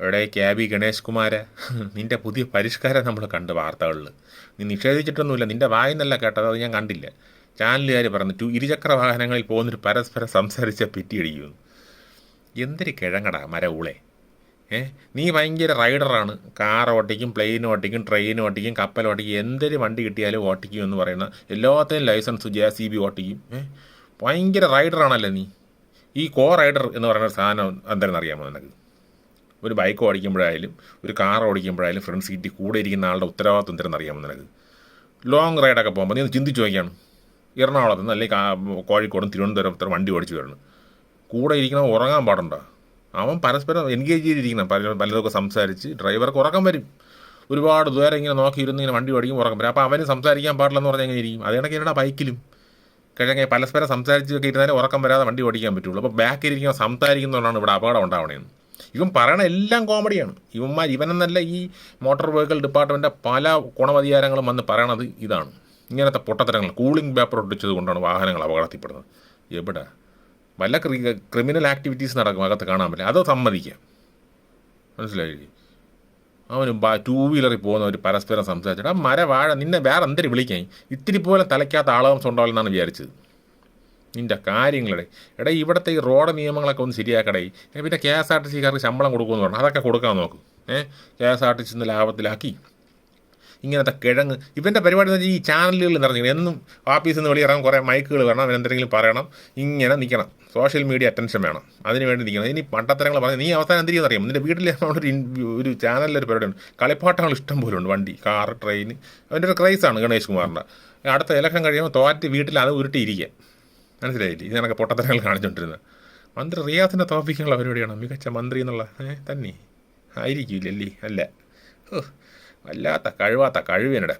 എവിടെ ക്യാബി ഗണേഷ് കുമാര. നിന്റെ പുതിയ പരിഷ്കാരം നമ്മൾ കണ്ട് വാർത്തകളിൽ നീ നിഷേധിച്ചിട്ടൊന്നുമില്ല. നിന്റെ വായിന്നല്ല കേട്ടത് അത് ഞാൻ കണ്ടില്ല. ചാനലുകാർ പറഞ്ഞു ടു ഇരുചക്ര വാഹനങ്ങളിൽ പോകുന്നൊരു പരസ്പരം സംസാരിച്ച പിറ്റിയടിക്കുന്നു എന്തൊരു കിഴങ്ങടാ മര ഊളെ ഏ നീ ഭയങ്കര റൈഡറാണ്. കാർ ഓട്ടിക്കും പ്ലെയിൻ ഓട്ടിക്കും ട്രെയിൻ ഓട്ടിക്കും കപ്പൽ ഓട്ടിക്കും എന്തൊരു വണ്ടി കിട്ടിയാലും ഓട്ടിക്കും എന്ന് പറയുന്ന എല്ലാത്തിനും ലൈസൻസ് ജെ സി ബി ഓട്ടിക്കും. ഏ ഭയങ്കര റൈഡറാണല്ലോ നീ. ഈ കോ റൈഡർ എന്ന് പറയുന്ന സാധനം എന്താണെന്ന് അറിയാമോ നിനക്ക്? ഒരു ബൈക്ക് ഓടിക്കുമ്പോഴായാലും ഒരു കാർ ഓടിക്കുമ്പോഴായാലും ഫ്രണ്ട് സീറ്റിൽ കൂടെ ഇരിക്കുന്ന ആളുടെ ഉത്തരവാദിത്വം എന്തെന്ന് അറിയാമോ നിനക്ക്? ലോങ് റൈഡൊക്കെ പോകുമ്പോൾ നീ ഒന്ന് ചിന്തിച്ച് നോക്കിയാണ്. എറണാകുളത്ത് നിന്ന് അല്ലെങ്കിൽ കോഴിക്കോടും തിരുവനന്തപുരത്തും വണ്ടി ഓടിച്ചു വരണം കൂടെ ഇരിക്കണം ഉറങ്ങാൻ പാടുണ്ടോ? അവൻ പരസ്പരം എൻഗേജ് ചെയ്തിരിക്കണം. പല പലതൊക്കെ സംസാരിച്ച് ഡ്രൈവർക്ക് ഉറക്കം വരും. ഒരുപാട് ദൂരം ഇങ്ങനെ നോക്കിയിരുന്ന് ഇങ്ങനെ വണ്ടി ഓടിക്കും ഉറക്കം വരും. അപ്പോൾ അവന് സംസാരിക്കാൻ പാടില്ലെന്ന് പറഞ്ഞാൽ എങ്ങനെ ഇരിക്കും? അതേ കണക്ക് ബൈക്കിലും കഴിഞ്ഞാൽ പരസ്പരം സംസാരിച്ചൊക്കെ ഇരുന്നാലേ ഉറക്കം വരാതെ വണ്ടി ഓടിക്കാൻ പറ്റുള്ളൂ. അപ്പോൾ ബാക്കിൽ സംസാരിക്കുന്നതുകൊണ്ടാണ് ഇവിടെ അപകടം ഉണ്ടാവണേന്ന്. ഇവൻ പറയണ എല്ലാം കോമഡിയാണ്. ഇവന്മാർ ഇവനെന്നല്ല ഈ മോട്ടോർ വെഹിക്കിൾ ഡിപ്പാർട്ട്മെന്റിന്റെ പല ഗുണവധികാരങ്ങളും വന്ന് പറയണത് ഇതാണ്. ഇങ്ങനത്തെ പൊട്ടത്തരങ്ങൾ കൂളിംഗ് പേപ്പർ ഒട്ടിച്ചത് കൊണ്ടാണ് വാഹനങ്ങൾ അപകടത്തിൽപ്പെടുന്നത്. എവിടെ? വല്ല ക്രി ക്രിമിനൽ ആക്ടിവിറ്റീസ് നടക്കും അകത്ത് കാണാൻ പറ്റില്ല. അത് സമ്മതിക്കാം. മനസ്സിലായില്ലേ അവന് ടൂ വീലറിൽ പോകുന്ന ഒരു പരസ്പരം സംസാരിച്ചിട്ട് ആ മര വാഴ നിന്നെ വേറെ എന്തിനു വിളിക്കാൻ? ഇത്തിരി പോലെ തലയ്ക്കാത്ത ആളവംസം ഉണ്ടാവില്ലെന്നാണ് വിചാരിച്ചത്. നിന്റെ കാര്യങ്ങളെ. എടാ ഇവിടുത്തെ ഈ റോഡ് നിയമങ്ങളൊക്കെ ഒന്ന് ശരിയാക്കടേ. പിന്നെ കെ എസ് ആർ ടി സിക്കാർക്ക് ശമ്പളം കൊടുക്കുമെന്ന് പറഞ്ഞു. അതൊക്കെ കൊടുക്കാൻ നോക്കും. ഏഹ് K S R T C ലാഭത്തിലാക്കി. ഇങ്ങനത്തെ കിഴങ്ങ്. ഇവന്റെ പരിപാടി എന്ന് വെച്ചാൽ ഈ ചാനലുകളിൽ നിറഞ്ഞു എന്നും ഓഫീസിൽ നിന്ന് വെളിയിറങ്ങാൻ കുറേ മൈക്കുകൾ വേണം അവൻ എന്തെങ്കിലും പറയണം. ഇങ്ങനെ നിൽക്കണം സോഷ്യൽ മീഡിയ അറ്റൻഷൻ വേണം. അതിന് വേണ്ടി നിൽക്കണം ഇനി പണ്ടത്തരങ്ങൾ പറഞ്ഞ് നീ അവസാനം എന്ത് ചെയ്യുമെന്ന് അറിയാം നിന്റെ വീട്ടിൽ ഒരു ഒരു പരിപാടി ഉണ്ട്. കളിപ്പാട്ടങ്ങൾ ഇഷ്ടം പോലെ ഉണ്ട്. വണ്ടി കാർ ട്രെയിൻ. അതിന്റെ ഒരു ക്രൈസാണ് ഗണേഷ് കുമാറിന്റെ. അടുത്ത ഇലക്ഷൻ കഴിയുമ്പോൾ തോറ്റ് വീട്ടിൽ അത് ഉരുട്ടിയിരിക്കുക. മനസ്സിലായില്ലേ? ഇത് കണക്ക് പൊട്ടത്തരങ്ങൾ കാണിച്ചുകൊണ്ടിരുന്നത് മന്ത്രി റിയാസിന്റെ തോപ്പിക്കാനുള്ള പരിപാടിയാണ്? മികച്ച മന്ത്രി എന്നുള്ള ഏ തന്നെ. ആയിരിക്കില്ലല്ലേ അല്ല. ഓ വല്ലാത്ത കഴിവാത്ത കഴിവേനടാ